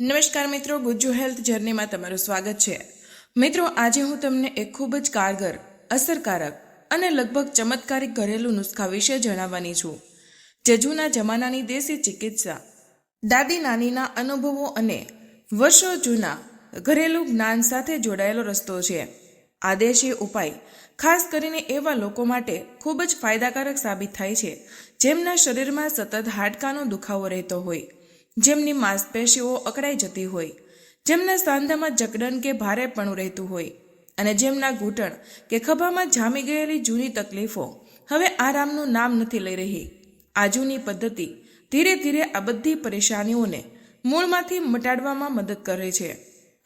નમસ્કાર મિત્રો, ગુજ્જુ હેલ્થ જર્નીમાં તમારું સ્વાગત છે. મિત્રો, આજે હું તમને એક ખૂબ જ કારગર, અસરકારક અને લગભગ ચમત્કારિક ઘરેલું નુસ્ખા વિશે જણાવવાની છું. જે જૂના જમાનાની દેશી ચિકિત્સા, દાદી નાનીના અનુભવો અને વર્ષો જૂના ઘરેલું જ્ઞાન સાથે જોડાયેલો રસ્તો છે. આ દેશી ઉપાય, ખાસ કરીને એવા લોકો માટે ખૂબ જ ફાયદાકારક સાબિત થાય છે, જેમના શરીરમાં સતત હાડકાનો દુખાવો રહેતો હોય. જેમની માંસપેશીઓ અકળાઈ જતી હોય. જેમના સાંધામાં જકડન કે ભારેપણું રહેતું હોય. અને જેમના ઘૂંટણ કે ખભામાં જામી ગયેલી જૂની તકલીફો હવે આરામનું નામ નથી લઈ રહી. આ જૂની પદ્ધતિ ધીરે ધીરે આ બધી પરેશાનીઓને મૂળમાંથી મટાડવામાં મદદ કરે છે.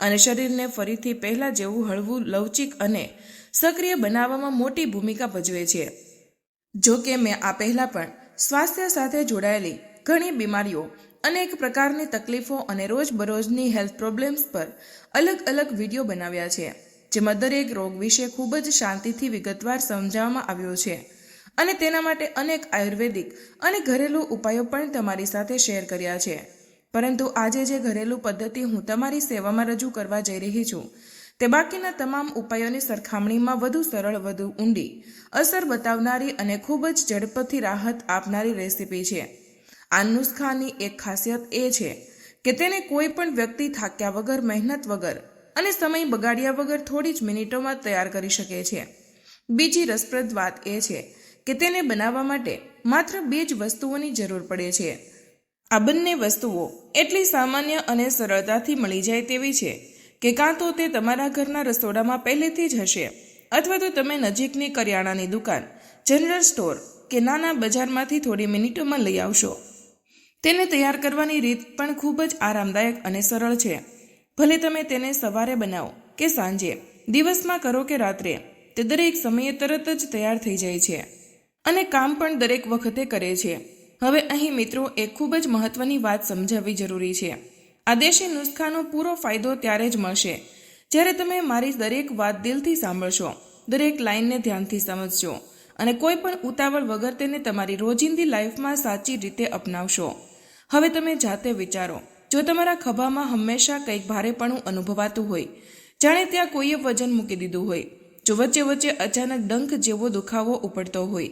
અને શરીરને ફરીથી પહેલાં જેવું હળવું, લવચિક અને સક્રિય બનાવવામાં મોટી ભૂમિકા ભજવે છે. જો કે મેં આ પહેલાં પણ સ્વાસ્થ્ય સાથે જોડાયેલી ઘણી બીમારીઓ અનેક પ્રકારની તકલીફો અને રોજબરોજની હેલ્થ પ્રોબ્લેમ્સ પર અલગ અલગ વીડિયો બનાવ્યા છે, જેમાં દરેક રોગ વિશે ખૂબ જ શાંતિથી વિગતવાર સમજાવવામાં આવ્યો છે. અને તેના માટે અનેક આયુર્વેદિક અને ઘરેલુ ઉપાયો પણ તમારી સાથે શેર કર્યા છે. પરંતુ આજે જે ઘરેલું પદ્ધતિ હું તમારી સેવામાં રજૂ કરવા જઈ રહી છું, તે બાકીના તમામ ઉપાયોની સરખામણીમાં વધુ સરળ, વધુ ઊંડી, અસર બતાવનારી અને ખૂબ જ ઝડપથી રાહત આપનારી રેસીપી છે. આ નુસ્ખાની એક ખાસિયત એ છે કે તેને કોઈ પણ વ્યક્તિ થાક્યા વગર, મહેનત વગર અને સમય બગાડ્યા વગર થોડી જ મિનિટોમાં તૈયાર કરી શકે છે. બીજી રસપ્રદ વાત એ છે કે તેને બનાવવા માટે માત્ર બે જ વસ્તુઓની જરૂર પડે છે. આ બંને વસ્તુઓ એટલી સામાન્ય અને સરળતાથી મળી જાય તેવી છે કે કાં તો તે તમારા ઘરના રસોડામાં પહેલેથી જ હશે અથવા તો તમે નજીકની કરિયાણાની દુકાન, જનરલ સ્ટોર કે નાના બજારમાંથી થોડી મિનિટોમાં લઈ આવશો. તેને તૈયાર કરવાની રીત પણ ખૂબ જ આરામદાયક અને સરળ છે. ભલે તમે તેને સવારે બનાવો કે સાંજે, દિવસમાં કરો કે રાત્રે, તે દરેક સમયે તરત જ તૈયાર થઈ જાય છે. અને કામ પણ દરેક વખતે કરે છે. હવે અહીં મિત્રો એક ખૂબ જ મહત્વની વાત સમજાવવી જરૂરી છે. આ દેશી નુસ્ખાનો પૂરો ફાયદો ત્યારે જ મળશે. જ્યારે તમે મારી દરેક વાત દિલથી સાંભળશો, દરેક લાઈનને ધ્યાનથી સમજશો અને કોઈ પણ ઉતાવળ વગર તેને તમારી રોજિંદી લાઈફમાં સાચી રીતે અપનાવશો. હવે તમે જાતે વિચારો. જો તમારા ખભામાં હંમેશા કંઈક ભારેપણું અનુભવાતું હોય, જાણે ત્યાં કોઈએ વજન મૂકી દીધું હોય, જો વચ્ચે વચ્ચે અચાનક ડંખ જેવો દુખાવો ઉપડતો હોય,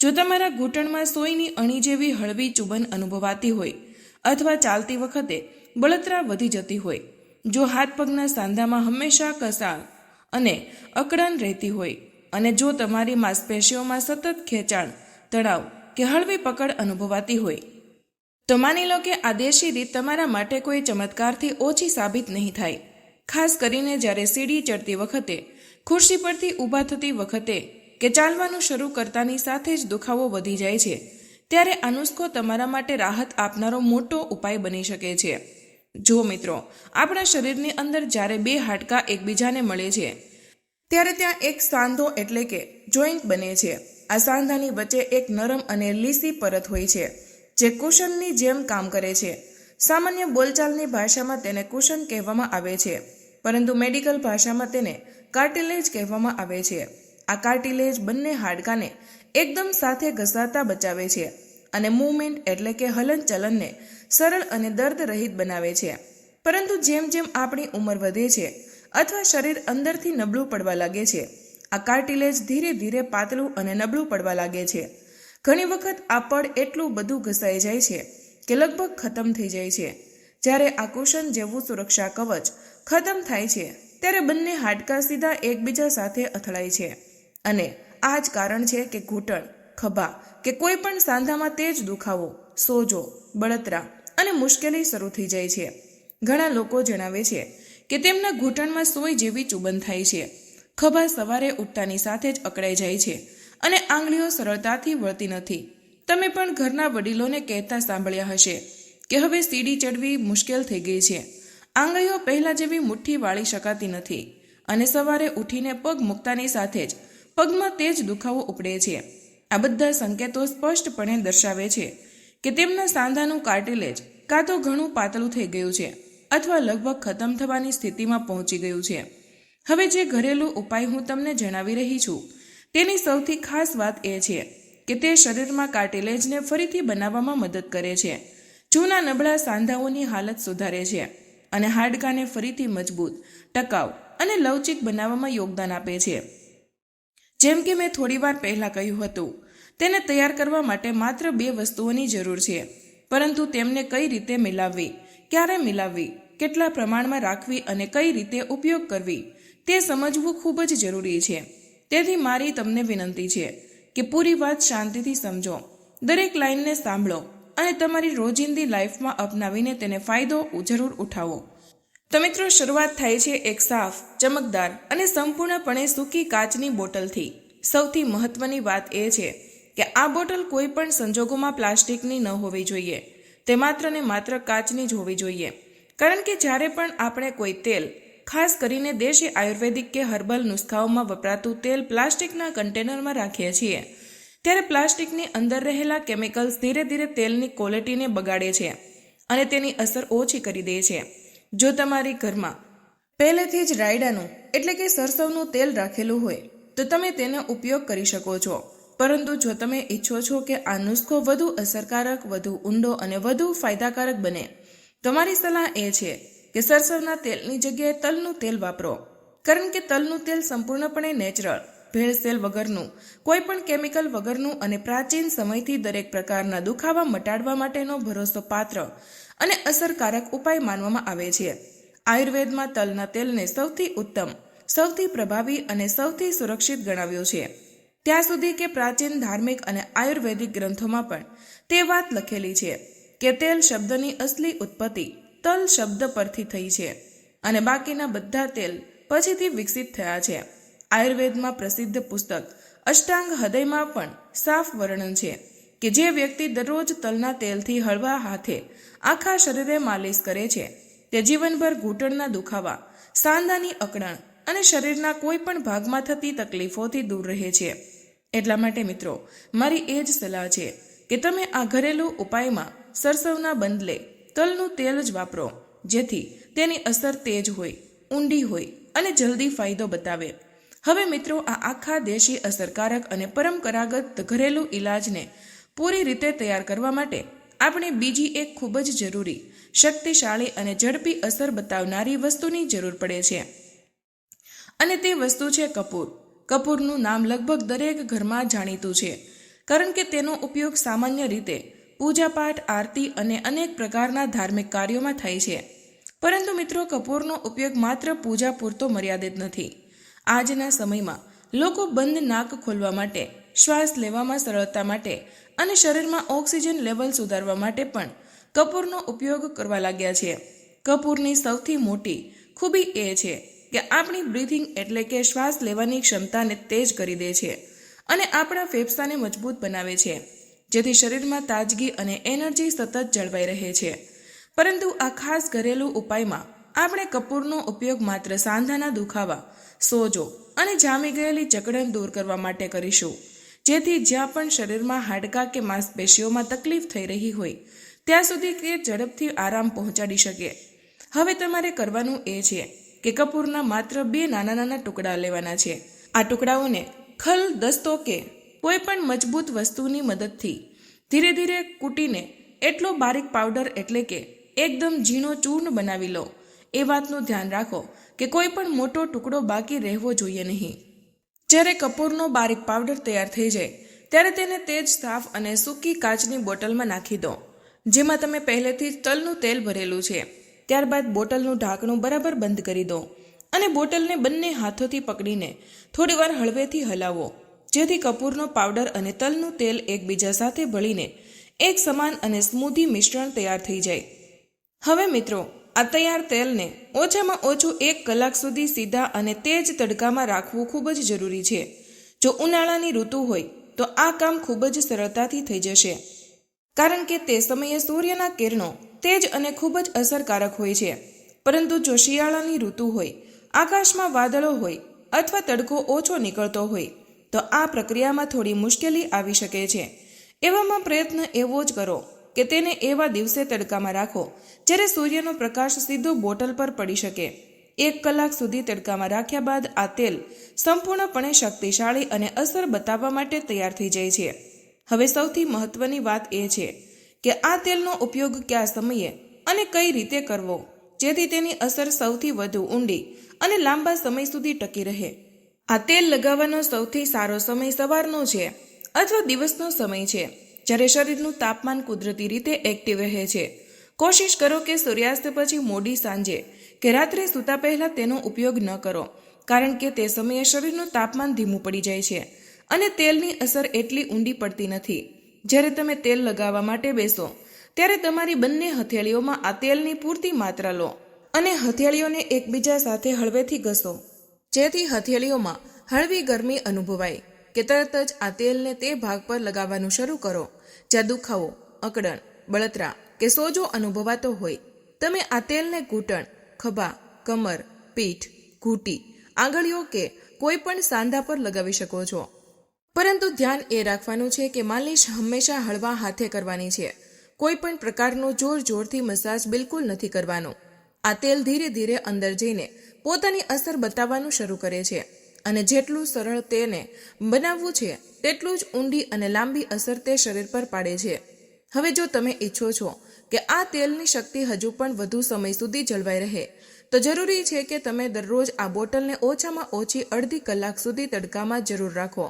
જો તમારા ઘૂંટણમાં સોયની અણી જેવી હળવી ચુબન અનુભવાતી હોય, અથવા ચાલતી વખતે બળતરા વધી જતી હોય, જો હાથ પગના સાંધામાં હંમેશા કસા અને અકળાન રહેતી હોય, અને જો તમારી માંસપેશીઓમાં સતત ખેંચાણ, તણાવ કે હળવી પકડ અનુભવાતી હોય તો માની લો કે આ દેશી રીત તમારા માટે કોઈ ચમત્કારથી ઓછી સાબિત નહીં થાય. ખાસ કરીને જ્યારે સીડી ચડતી વખતે, ખુરશી પરથી ઊભા થતી વખતે કે ચાલવાનું શરૂ કરતાની સાથે જ દુખાવો વધી જાય છે, ત્યારે આ નુસ્ખો તમારા માટે રાહત આપનારો મોટો ઉપાય બની શકે છે. જો મિત્રો, આપણા શરીરની અંદર જ્યારે બે હાડકાં એકબીજાને મળે છે, ત્યારે ત્યાં એક સાંધો એટલે કે જોઈન્ટ બને છે. આ સાંધાની વચ્ચે એક નરમ અને લીસી પરત હોય છે. જે કુશનની જેમ કામ કરે છે. સામાન્ય બોલચાલની ભાષામાં તેને કુશન કહેવામાં આવે છે, પરંતુ મેડિકલ ભાષામાં તેને કાર્ટિલેજ કહેવામાં આવે છે. આ કાર્ટિલેજ બંને હાડકાને એકદમ સાથે ઘસાતા બચાવે છે અને મૂવમેન્ટ એટલે કે હલનચલનને સરળ અને દર્દ રહિત બનાવે છે. પરંતુ જેમ જેમ આપણી ઉંમર વધે છે અથવા શરીર અંદરથી નબળું પડવા લાગે છે, આ કાર્ટિલેજ ધીરે ધીરે પાતળું અને નબળું પડવા લાગે છે. ઘણી વખત આ પડ એટલું બધું ઘસાઈ જાય છે કે લગભગ ખતમ થઈ જાય છે. જ્યારે આકુશન જેવું સુરક્ષા કવચ ખતમ થાય છે, ત્યારે બંને હાડકાં સીધા એકબીજા સાથે અથડાય છે. અને આ જ કારણ છે કે ઘૂંટણ, ખભા કે કોઈ પણ સાંધામાં તેજ દુખાવો, સોજો, બળતરા અને મુશ્કેલી શરૂ થઈ જાય છે. ઘણા લોકો જણાવે છે કે તેમના ઘૂંટણમાં સોય જેવી ચુબન થાય છે. ખભા સવારે ઉઠતાની સાથે જ અકળાઈ જાય છે અને આંગળીઓ સરળતાથી વળતી નથી. તમે પણ ઘરના વડીલોને કહેતા સાંભળ્યા હશે કે હવે સીડી ચડવી મુશ્કેલ થઈ ગઈ છે. આંગળીઓ પહેલાં જેવી મુઠ્ઠી વાળી શકાતી નથી અને સવારે ઉઠીને પગ મૂકતાની સાથે જ પગમાં તેજ દુખાવો ઉપડે છે. આ બધા સંકેતો સ્પષ્ટપણે દર્શાવે છે કે તેમના સાંધાનું કાર્ટિલેજ કાં તો ઘણું પાતળું થઈ ગયું છે અથવા લગભગ ખતમ થવાની સ્થિતિમાં પહોંચી ગયું છે. હવે જે ઘરેલું ઉપાય હું તમને જણાવી રહી છું તેની સૌથી ખાસ વાત એ છે કે તે શરીરમાં કાર્ટિલેજને ફરીથી બનાવવામાં મદદ કરે છે. જૂના નબળા સાંધાઓની હાલત સુધારે છે અને હાડકાને ફરીથી મજબૂત, ટકાઉ અને લવચિક બનાવવામાં યોગદાન આપે છે. જેમ કે મેં થોડીવાર પહેલાં કહ્યું હતું, તેને તૈયાર કરવા માટે માત્ર બે વસ્તુઓની જરૂર છે, પરંતુ તેમને કઈ રીતે મિલાવવી, ક્યારે મિલાવવી, કેટલા પ્રમાણમાં રાખવી અને કઈ રીતે ઉપયોગ કરવી, તે સમજવું ખૂબ જ જરૂરી છે. તેથી મારી તમને વિનંતી છે કે પૂરી વાત શાંતિથી સમજો. દરેક લાઈનને સાંભળો અને તમારી રોજિંદી લાઈફમાં અપનાવીને તેને ફાયદો જરૂર ઉઠાવો. તો મિત્રો, શરૂઆત થાય છે એક સાફ, ચમકદાર અને સંપૂર્ણપણે સૂકી કાચની બોટલથી. સૌથી મહત્વની વાત એ છે કે આ બોટલ કોઈ પણ સંજોગોમાં પ્લાસ્ટિકની ન હોવી જોઈએ. તે માત્ર ને માત્ર કાચની જ હોવી જોઈએ. કારણ કે જ્યારે પણ આપણે કોઈ તેલ ખાસ કરીને દેશી આયુર્વેદિક કે હર્બલ નુસ્ખાઓમાં વપરાતું તેલ પ્લાસ્ટિકના કન્ટેનરમાં રાખીએ છીએ. ત્યારે પ્લાસ્ટિકની અંદર રહેલા કેમિકલ્સ ધીરે ધીરે તેલની ક્વોલિટીને બગાડે છે અને તેની અસર ઓછી કરી દે છે. જો તમારી ઘરમાં પહેલેથી જ રાયડાનું એટલે કે સરસવનું તેલ રાખેલું હોય, તો તમે તેનો ઉપયોગ કરી શકો છો. પરંતુ જો તમે ઈચ્છો છો કે આ નુસ્ખો વધુ અસરકારક, વધુ ઊંડો અને વધુ ફાયદાકારક બને, તમારી સલાહ એ છે કે સરસવના તેલની જગ્યાએ તલનું તેલ વાપરો. કારણ કે તલનું તેલ સંપૂર્ણપણે નેચરલ ભેળસેલ વગરનું, કોઈ પણ કેમિકલ વગરનું અને પ્રાચીન સમયથી દરેક પ્રકારના દુખાવા મટાડવા માટેનો ભરોસો પાત્ર અને અસરકારક ઉપાય માનવામાં આવે છે. આયુર્વેદમાં તલના તેલને સૌથી ઉત્તમ, સૌથી પ્રભાવી અને સૌથી સુરક્ષિત ગણાવ્યો છે. ત્યાં સુધી કે પ્રાચીન ધાર્મિક અને આયુર્વેદિક ગ્રંથોમાં પણ તે વાત લખેલી છે કે તેલ શબ્દની અસલી ઉત્પત્તિ તલ શબ્દ પરથી થઈ છે અને બાકીના બધા તેલ પછીથી વિકસિત થયા છે. આયુર્વેદમાં પ્રસિદ્ધ પુસ્તક અષ્ટાંગ હૃદયમાં પણ સાફ વર્ણન છે કે જે વ્યક્તિ દરરોજ તલના તેલથી હળવા હાથે આખા શરીરે માલિશ કરે છે. તે જીવનભર ઘૂંટણના દુખાવા, સાંધાની અકળણ અને શરીરના કોઈ પણ ભાગમાં થતી તકલીફોથી દૂર રહે છે. એટલા માટે મિત્રો, મારી એ જ સલાહ છે કે તમે આ ઘરેલું ઉપાયમાં સરસવના બદલે તલનું તેલ જ વાપરો, જેથી તેની અસર તેજ હોય, ઊંડી હોય અને જલ્દી ફાયદો બતાવે. હવે મિત્રો, આ આખા દેશી અસરકારક અને પરંપરાગત ઘરેલું ઇલાજને પૂરી રીતે તૈયાર કરવા માટે આપણે બીજી એક ખૂબ જ જરૂરી, શક્તિશાળી અને ઝડપી અસર બતાવનારી વસ્તુની જરૂર પડે છે. અને તે વસ્તુ છે કપૂર. કપૂરનું નામ લગભગ દરેક ઘરમાં જાણીતું છે, કારણ કે તેનો ઉપયોગ સામાન્ય રીતે પૂજાપાઠ, આરતી અને અનેક પ્રકારના ધાર્મિક કાર્યોમાં થાય છે. પરંતુ મિત્રો, કપૂરનો ઉપયોગ માત્ર પૂજા પૂરતો મર્યાદિત નથી. આજના સમયમાં લોકો બંધ નાક ખોલવા માટે, શ્વાસ લેવામાં સરળતા માટે અને શરીરમાં ઓક્સિજન લેવલ સુધારવા માટે પણ કપૂરનો ઉપયોગ કરવા લાગ્યા છે. કપૂરની સૌથી મોટી ખૂબી એ છે કે આપણી બ્રીથિંગ એટલે કે શ્વાસ લેવાની ક્ષમતાને તેજ કરી દે છે અને આપણા ફેફસાને મજબૂત બનાવે છે. જેથી શરીરમાં તાજગી અને એનર્જી સતત જળવાઈ રહે છે. પરંતુ આ ખાસ ઘરેલું ઉપાયમાં આપણે કપૂરનો ઉપયોગ માત્ર સાંધાના દુખાવા, સોજો અને જામી ગયેલી જકડન દૂર કરવા માટે કરીશું. જેથી જ્યાં પણ શરીરમાં હાડકાં કે માંસપેશીઓમાં તકલીફ થઈ રહી હોય, ત્યાં સુધી તે ઝડપથી આરામ પહોંચાડી શકે. હવે તમારે કરવાનું એ છે કે કપૂરના માત્ર બે નાના નાના ટુકડા લેવાના છે. આ ટુકડાઓને ખલ, દસ્તો કે કોઈ પણ મજબૂત વસ્તુની મદદથી ધીરે ધીરે કૂટીને એટલો બારીક પાવડર એટલે કે એકદમ ઝીણો ચૂર્ણ બનાવી લો. એ વાતનું ધ્યાન રાખો કે કોઈ પણ મોટો ટુકડો બાકી રહેવો જોઈએ નહીં. જ્યારે કપૂરનો બારીક પાવડર તૈયાર થઈ જાય, ત્યારે તેને તેજ સાફ અને સૂકી કાચની બોટલમાં નાખી દો, જેમાં તમે પહેલેથી જ તલનું તેલ ભરેલું છે. ત્યારબાદ બોટલનું ઢાંકણું બરાબર બંધ કરી દો અને બોટલને બંને હાથોથી પકડીને થોડીવાર હળવેથી હલાવો. જેથી કપૂરનો પાવડર અને તલનું તેલ એકબીજા સાથે ભળીને એક સમાન અને સ્મૂધી મિશ્રણ તૈયાર થઈ જાય. હવે મિત્રો, આ તૈયાર તેલને ઓછામાં ઓછું એક કલાક સુધી સીધા અને તેજ તડકામાં રાખવું ખૂબ જ જરૂરી છે. જો ઉનાળાની ઋતુ હોય, તો આ કામ ખૂબ જ સરળતાથી થઈ જશે. કારણ કે તે સમયે સૂર્યના કિરણો તેજ અને ખૂબ જ અસરકારક હોય છે. પરંતુ જો શિયાળાની ઋતુ હોય, આકાશમાં વાદળો હોય અથવા તડકો ઓછો નીકળતો હોય તો આ પ્રક્રિયામાં થોડી મુશ્કેલી આવી શકે છે. એવામાં પ્રયત્ન એવો જ કરો કે તેને એવા દિવસે તડકામાં રાખો જ્યારે સૂર્યનો પ્રકાશ સીધો બોટલ પર પડી શકે. એક કલાક સુધી તડકામાં રાખ્યા બાદ આ તેલ સંપૂર્ણપણે શક્તિશાળી અને અસર બતાવવા માટે તૈયાર થઈ જાય છે. હવે સૌથી મહત્વની વાત એ છે કે આ તેલનો ઉપયોગ કયા સમયે અને કઈ રીતે કરવો, જેથી તેની અસર સૌથી વધુ ઊંડી અને લાંબા સમય સુધી ટકી રહે. આ તેલ લગાવવાનો સૌથી સારો સમય સવારનો છે, અથવા દિવસનો સમય છે, જ્યારે શરીરનું તાપમાન કુદરતી રીતે એક્ટિવ રહે છે. કોશિશ કરો કે સૂર્યાસ્ત પછી મોડી સાંજે કે રાત્રે સૂતા પહેલા તેનો ઉપયોગ ન કરો, કારણ કે તે સમયે શરીરનું તાપમાન ધીમું પડી જાય છે અને તેલની અસર એટલી ઊંડી પડતી નથી. જ્યારે તમે તેલ લગાવવા માટે બેસો, ત્યારે તમારી બંને હથેળીઓમાં આ તેલની પૂરતી માત્રા લો અને હથેળીઓને એકબીજા સાથે હળવેથી ઘસો. જેથી હથેળીઓમાં હળવી ગરમી અનુભવાય કે તરત જ આ તેલને તે ભાગ પર લગાવવાનું શરૂ કરો. જ્યાં દુખાવો અકડણ, બળતરા કે સોજો અનુભવાતો હોય. તમે આ તેલને ઘૂંટણ, ખભા, કમર, પીઠ, ઘૂંટી, આંગળીઓ કે કોઈ પણ સાંધા પર લગાવી શકો છો. પરંતુ ધ્યાન એ રાખવાનું છે કે માલિશ હંમેશા હળવા હાથે કરવાની છે. કોઈ પણ પ્રકારનો જોર જોરથી મસાજ બિલકુલ નથી કરવાનો. આ તેલ ધીરે ધીરે અંદર જઈને પોતાની અસર બતાવવાનું શરૂ કરે છે અને જેટલું સરળ તેને બનાવવું છે, તેટલું જ ઊંડી અને લાંબી અસર તે શરીર પર પાડે છે. હવે જો તમે ઈચ્છો છો કે આ તેલની શક્તિ હજુ પણ વધુ સમય સુધી જળવાઈ રહે, તો જરૂરી છે કે તમે દરરોજ આ બોટલને ઓછામાં ઓછી અડધી કલાક સુધી તડકામાં જરૂર રાખો.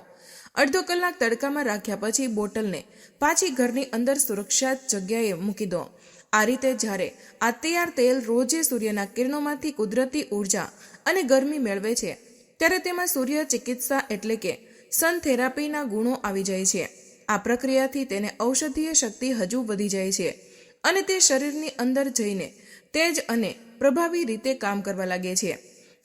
અડધો કલાક તડકામાં રાખ્યા પછી બોટલને પાછી ઘરની અંદર સુરક્ષિત જગ્યાએ મૂકી દો. આ રીતે જ્યારે આ તૈયાર તેલ રોજે સૂર્યના કિરણોમાંથી કુદરતી ઊર્જા અને ગરમી મેળવે છે, ત્યારે તેમાં સૂર્ય ચિકિત્સા એટલે કે સન થેરાપીના ગુણો આવી જાય છે. આ પ્રક્રિયાથી તેને ઔષધીય શક્તિ હજુ વધી જાય છે અને તે શરીરની અંદર જઈને તેજ અને પ્રભાવી રીતે કામ કરવા લાગે છે.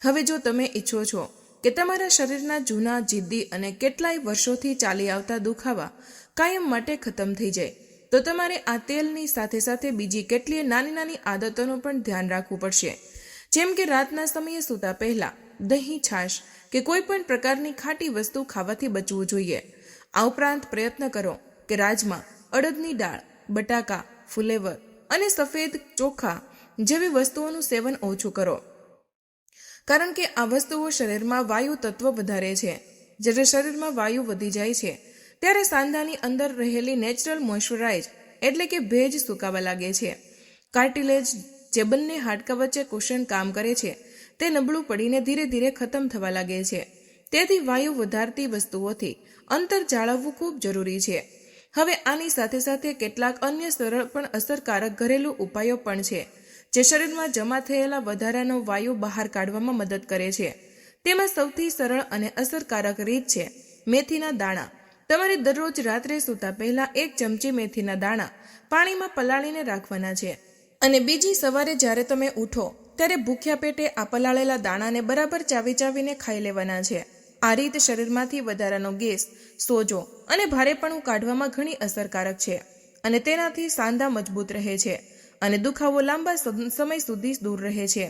હવે જો તમે ઈચ્છો છો કે તમારા શરીરના જૂના, જિદ્દી અને કેટલાય વર્ષોથી ચાલી આવતા દુખાવા કાયમ માટે ખતમ થઈ જાય તો તમારે આ તેલની સાથે સાથે બીજી કેટલીય નાની નાની આદતોનું પણ ધ્યાન રાખવું પડશે. જેમ કે રાતના સમયે સૂતા પહેલા દહીં છાશ કે કોઈ પણ પ્રકારની ખાટી વસ્તુ ખાવાથી બચવું જોઈએ. આ ઉપરાંત પ્રયત્ન કરો કે રાજમા, અડદની દાળ, બટાકા, ફુલેવર અને સફેદ ચોખા જેવી વસ્તુઓનું સેવન ઓછું કરો. કારણ કે આ વસ્તુઓ શરીરમાં વાયુ તત્વ વધારે છે. જ્યારે શરીરમાં વાયુ વધી જાય છે ત્યારે સાંધાની અંદર રહેલી નેચરલ મોઇશ્ચરાઇઝ એટલે કે ભેજ સુકાવા લાગે છે. કાર્ટિલેજ જે બંને હાડકા વચ્ચે કુશન કામ કરે છે, તે નબળું પડીને ધીરે ધીરે ખતમ થવા લાગે છે. તેથી વાયુ વધારતી વસ્તુઓથી અંતર જાળવવું ખૂબ જરૂરી છે. હવે આની સાથે સાથે કેટલાક અન્ય સરળ પણ અસરકારક ઘરેલું ઉપાયો પણ છે, જે શરીરમાં જમા થયેલા વધારાનો વાયુ બહાર કાઢવામાં મદદ કરે છે. તેમાં સૌથી સરળ અને અસરકારક રીત છે મેથીના દાણા. તમારે દરરોજ રાત્રે સૂતા પહેલા એક ચમચી મેથીના દાણા પાણીમાં પલાળીને રાખવાના છે. અને બીજી સવારે જ્યારે તમે ઉઠો, ત્યારે ભૂખ્યા પેટે આ પલાળેલા દાણાને બરાબર ચાવી ચાવીને ખાઈ લેવાના છે. આ રીત શરીરમાંથી વધારાનો ગેસ, સોજો અને ભારેપણું કાઢવામાં ઘણી અસરકારક છે અને તેનાથી સાંધા મજબૂત રહે છે અને દુખાવો લાંબા સમય સુધી દૂર રહે છે.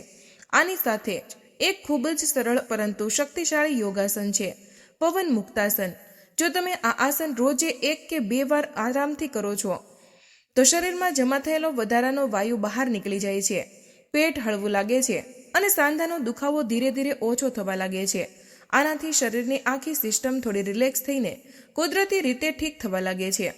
આની સાથે એક ખૂબ જ સરળ પરંતુ શક્તિશાળી યોગાસન છે. પવન મુક્તાસન જો તમે આ આસન રોજે એક કે બે વાર આરામથી કરો છો, તો શરીરમાં જમા થયેલો વધારાનો વાયુ બહાર નીકળી જાય છે. પેટ હળવું લાગે છે અને સાંધાનો દુખાવો ધીરે ધીરે ઓછો થવા લાગે છે. આનાથી શરીરની આખી સિસ્ટમ થોડી રિલેક્સ થઈને કુદરતી રીતે ઠીક થવા લાગે છે.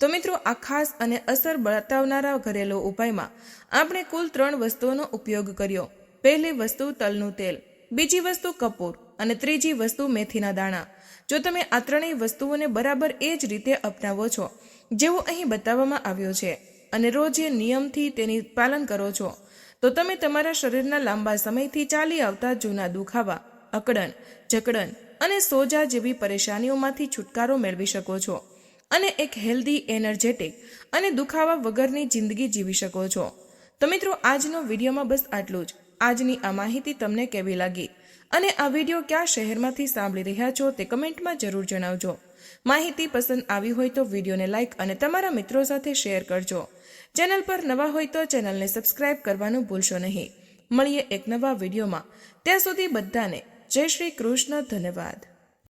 તો મિત્રો, આ ખાસ અને અસર બતાવનારા ઘરેલો ઉપાયમાં આપણે કુલ ત્રણ વસ્તુઓનો ઉપયોગ કર્યો. પહેલી વસ્તુ, તલનું તેલ. બીજી વસ્તુ, કપૂર. અને ત્રીજી વસ્તુ મેથીના દાણા. જો તમે આ ત્રણેય વસ્તુઓને બરાબર એ જ રીતે અપનાવો છો, જેવો અહીં બતાવવામાં આવ્યો છે, અને રોજ એ નિયમથી તેની પાલન કરો છો, તો તમે તમારા શરીરના લાંબા સમયથી ચાલી આવતા જૂના દુખાવા, અકડન, જકડન અને સોજા જેવી પરેશાનીઓમાંથી છુટકારો મેળવી શકો છો અને એક હેલ્ધી, એનર્જેટિક અને દુખાવા વગરની જિંદગી જીવી શકો છો. તો મિત્રો, આજનો વિડીયોમાં બસ આટલું જ. આજની આ માહિતી તમને કેવી લાગી? અને આ વીડિયો કયા શહેરમાંથી સાંભળી રહ્યા છો તે કમેન્ટમાં જરૂર જણાવજો. માહિતી પસંદ આવી હોય તો વિડીયોને લાઇક અને તમારા મિત્રો સાથે શેર કરજો. ચેનલ પર નવા હોય તો ચેનલને સબસ્ક્રાઇબ કરવાનું ભૂલશો નહીં. મળીએ એક નવા વિડીયોમાં. ત્યાં સુધી બધાને જય શ્રી કૃષ્ણ, ધન્યવાદ.